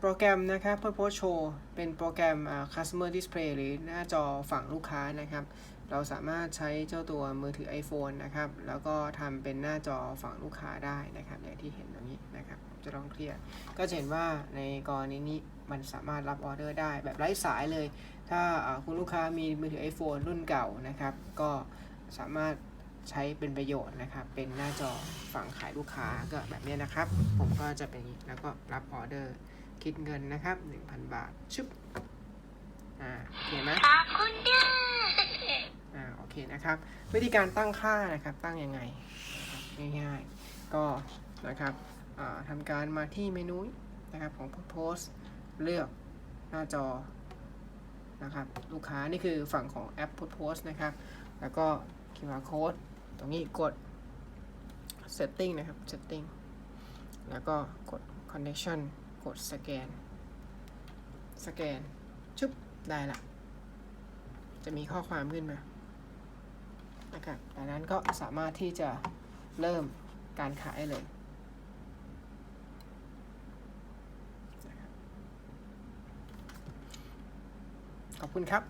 โปรแกรมนะครับเพื่อโพสโชว์เป็นโปรแกรม customer display หรือหน้าจอฝั่งลูกค้านะครับ เราสามารถใช้เจ้าตัวมือถือ iPhone นะครับ แล้วก็ทำเป็นหน้าจอฝั่งลูกค้าได้นะครับอย่างที่เห็นตรงนี้นะครับจะลองเคลียร์ก็จะเห็นว่าในกรณีนี้มันสามารถรับออเดอร์ได้แบบไร้สายเลย ถ้าอ่าคุณลูกค้ามีมือถือ iPhone รุ่นเก่านะครับ ก็สามารถ ใช้เป็นประโยชน์นะครับ เป็นหน้าจอฝั่งขายลูกค้าก็แบบนี้นะครับ ผมก็จะเป็นอย่างนี้แล้วก็รับออเดอร์คิดเงินนะครับ 1,000 บาทชึบอ่าโอเคไหมขอบคุณเด้ออ่าโอเคนะครับ วิธีการตั้งค่านะครับตั้งยังไงนะครับง่ายๆ ก็นะครับอ่าทำการมาที่เมนูนะครับของ Post เลือกหน้าจอนะครับลูกค้านี่คือฝั่งของแอป Post นะครับ แล้วก็ QR code ตรงนี้กด setting นะครับ setting แล้วก็กด connection กดสแกน สแกนชึบได้ละ จะมีข้อความขึ้นมานะครับจากนั้นก็สามารถที่จะเริ่มการขายเลยขอบคุณครับ